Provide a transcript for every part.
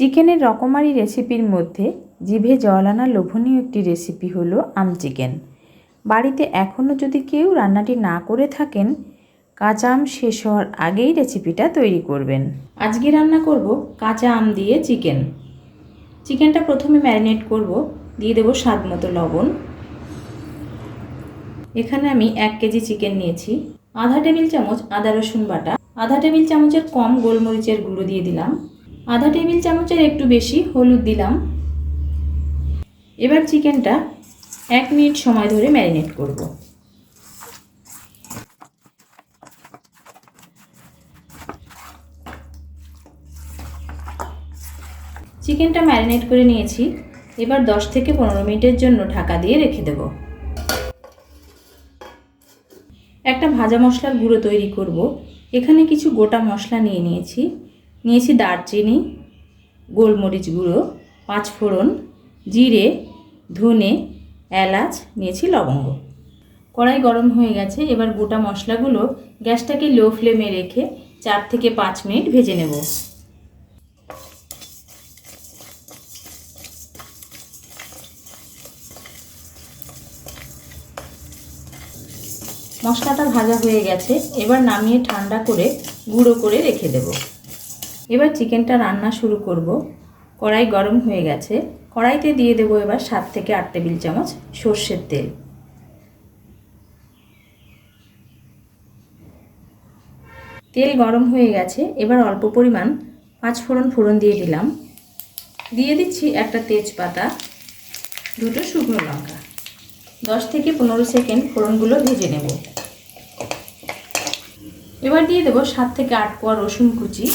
চিকেনের রকমারি রেসিপির মধ্যে জিভে জল আনা লোভনীয় একটি রেসিপি হলো আম চিকেন। বাড়িতে এখনও যদি কেউ রান্নাটি না করে থাকেন, কাঁচা আম শেষ হওয়ার আগেই রেসিপিটা তৈরি করবেন। আজকে রান্না করব কাঁচা আম দিয়ে চিকেন। চিকেনটা প্রথমে ম্যারিনেট করব, দিয়ে দেবো স্বাদ মতো লবণ। এখানে আমি এক কেজি চিকেন নিয়েছি। আধা টেবিল চামচ আদা রসুন বাটা। আধা টেবিল চামচের কম গোলমরিচের গুঁড়ো দিয়ে দিলাম। আধা টেবিল চামচের একটু বেশি হলুদ দিলাম। এবার চিকেনটা এক মিনিট সময় ধরে ম্যারিনেট করব। চিকেনটা ম্যারিনেট করে নিয়েছি। এবার দশ থেকে পনেরো মিনিটের জন্য ঢাকা দিয়ে রেখে দেব। একটা ভাজা মশলার গুঁড়ো তৈরি করব। এখানে কিছু গোটা মশলা নিয়ে নিয়েছি। নিয়েছি দারচিনি, গোলমরিচ গুঁড়ো পাঁচফোড়ন জিরে, ধনে, এলাচ, নিয়েছি লবঙ্গ। কড়াই গরম হয়ে গেছে, এবার গোটা মশলাগুলো গ্যাসটাকে লো ফ্লেমে রেখে চার থেকে পাঁচ মিনিট ভেজে নেব। মশলাটা ভাজা হয়ে গেছে, এবার নামিয়ে ঠান্ডা করে গুঁড়ো করে রেখে দেব। এবার চিকেনটা রান্না শুরু করব। কড়াই গরম হয়ে গেছে। কড়াইতে দিয়ে দেবো এবার সাত থেকে আট টেবিল চামচ সর্ষের তেল। তেল গরম হয়ে গেছে। এবার অল্প পরিমাণ পাঁচ ফোড়ন ফোড়ন দিয়ে দিলাম। দিয়ে দিচ্ছি একটা তেজপাতা, দুটো শুকনো লঙ্কা। দশ থেকে পনেরো সেকেন্ড ফোড়নগুলো ভেজে নেব। এবার দিয়ে দেবো সাত থেকে আট কোয়া রসুন কুচি।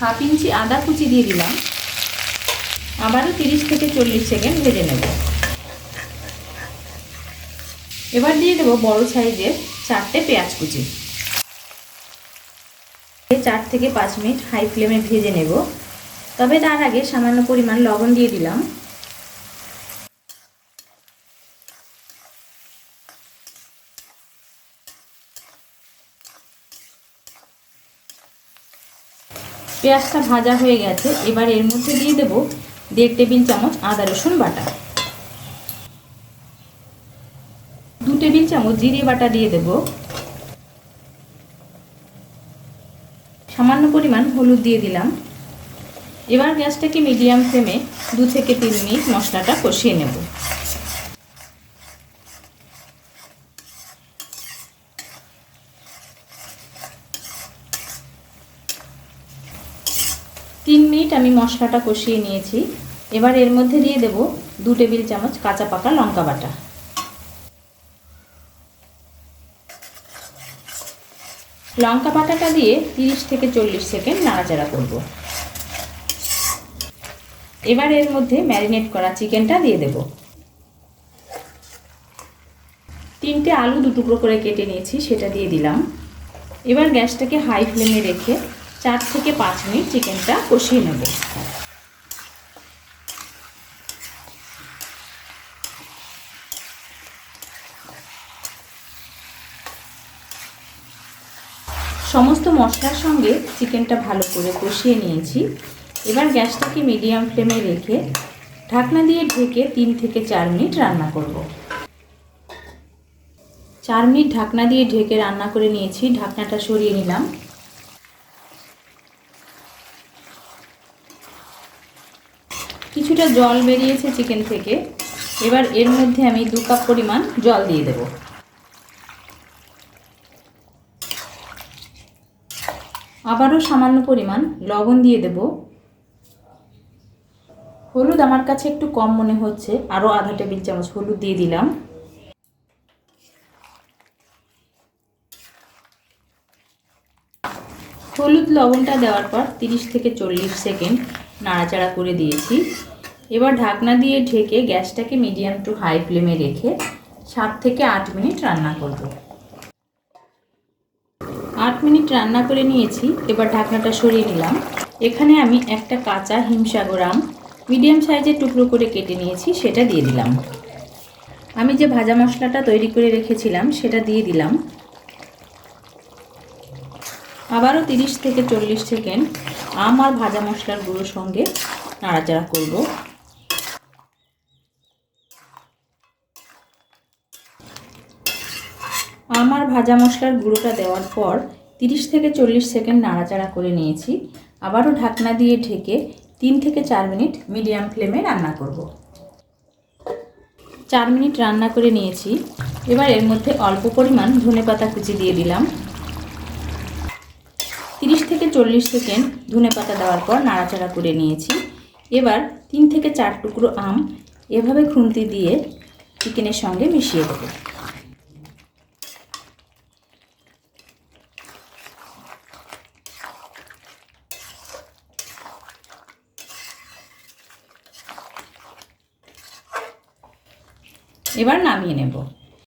হাফ ইঞ্চি আদা কুচি দিয়ে দিলাম। আবারও তিরিশ থেকে চল্লিশ সেকেন্ড ভেজে নেব। এবার দিয়ে দেবো বড় সাইজের চারটে পেঁয়াজ কুচি। চার থেকে পাঁচ মিনিট হাই ফ্লেমে ভেজে নেব। তবে তার আগে সামান্য পরিমাণ লবণ দিয়ে দিলাম। পেঁয়াজটা ভাজা হয়ে গেছে, এবার এর মধ্যে দিয়ে দেব দেড় টেবিল চামচ আদা রসুন বাটা। দু টেবিল চামচ জিরে বাটা দিয়ে দেব। সামান্য পরিমাণ হলুদ দিয়ে দিলাম। এবার গ্যাসটাকে মিডিয়াম ফ্লেমে দু থেকে তিন মিনিট মশলাটা কষিয়ে নেব। তিন মিনিট আমি মশলাটা কষিয়ে নিয়েছি। এবার এর মধ্যে দিয়ে দেব দু টেবিল চামচ কাঁচা পাকা লঙ্কা বাটা। লঙ্কা বাটাটা দিয়ে তিরিশ থেকে চল্লিশ সেকেন্ড নাড়াচাড়া করব। এবার এর মধ্যে ম্যারিনেট করা চিকেনটা দিয়ে দেব। তিনটে আলু দু টুকরো করে কেটে নিয়েছি, সেটা দিয়ে দিলাম। এবার গ্যাসটাকে হাই ফ্লেমে রেখে চার থেকে পাঁচ মিনিট চিকেনটা কষিয়ে নেব। সমস্ত মশলার সঙ্গে চিকেনটা ভালো করে কষিয়ে নিয়েছি। এবার গ্যাসটাকে মিডিয়াম ফ্লেমে রেখে ঢাকনা দিয়ে ঢেকে তিন থেকে চার মিনিট রান্না করব। চার মিনিট ঢাকনা দিয়ে ঢেকে রান্না করে নিয়েছি। ঢাকনাটা সরিয়ে নিলাম। কিছুটা জল বেরিয়েছে চিকেন থেকে। এবার এর মধ্যে আমি দু কাপ পরিমাণ জল দিয়ে দেব। আবারও সামান্য পরিমাণ লবণ দিয়ে দেব। হলুদ আমার কাছে একটু কম মনে হচ্ছে। আরও আধা টেবিল চামচ হলুদ দিয়ে দিলাম। হলুদ লবণটা দেওয়ার পর তিরিশ থেকে চল্লিশ সেকেন্ড নাড়াচাড়া করে দিয়েছি। এবার ঢাকনা দিয়ে ঢেকে গ্যাসটাকে মিডিয়াম টু হাই ফ্লেমে রেখে সাত থেকে আট মিনিট রান্না করব। আট মিনিট রান্না করে নিয়েছি, এবার ঢাকনাটা সরিয়ে নিলাম। এখানে আমি একটা কাঁচা হিমসাগর আম মিডিয়াম সাইজের টুকরো করে কেটে নিয়েছি, সেটা দিয়ে দিলাম। আমি যে ভাজা মশলাটা তৈরি করে রেখেছিলাম, সেটা দিয়ে দিলাম। আবারও তিরিশ থেকে চল্লিশ সেকেন্ড আম আর ভাজা মশলার গুঁড়োর সঙ্গে নাড়াচাড়া করব। আম আর ভাজা মশলার গুঁড়োটা দেওয়ার পর তিরিশ থেকে চল্লিশ সেকেন্ড নাড়াচাড়া করে নিয়েছি। আবারও ঢাকনা দিয়ে ঢেকে তিন থেকে চার মিনিট মিডিয়াম ফ্লেমে রান্না করব। চার মিনিট রান্না করে নিয়েছি। এবার এর মধ্যে অল্প পরিমাণ ধনেপাতা কুচি দিয়ে দিলাম। তিরিশ থেকে চল্লিশ সেকেন্ড ধনে পাতা দেওয়ার পর নাড়াচাড়া করে নিয়েছি। এবার তিন থেকে চার টুকরো আম এভাবে খুন্তি দিয়ে চিকেনের সঙ্গে মিশিয়ে দেবো। এবার নামিয়ে নেব।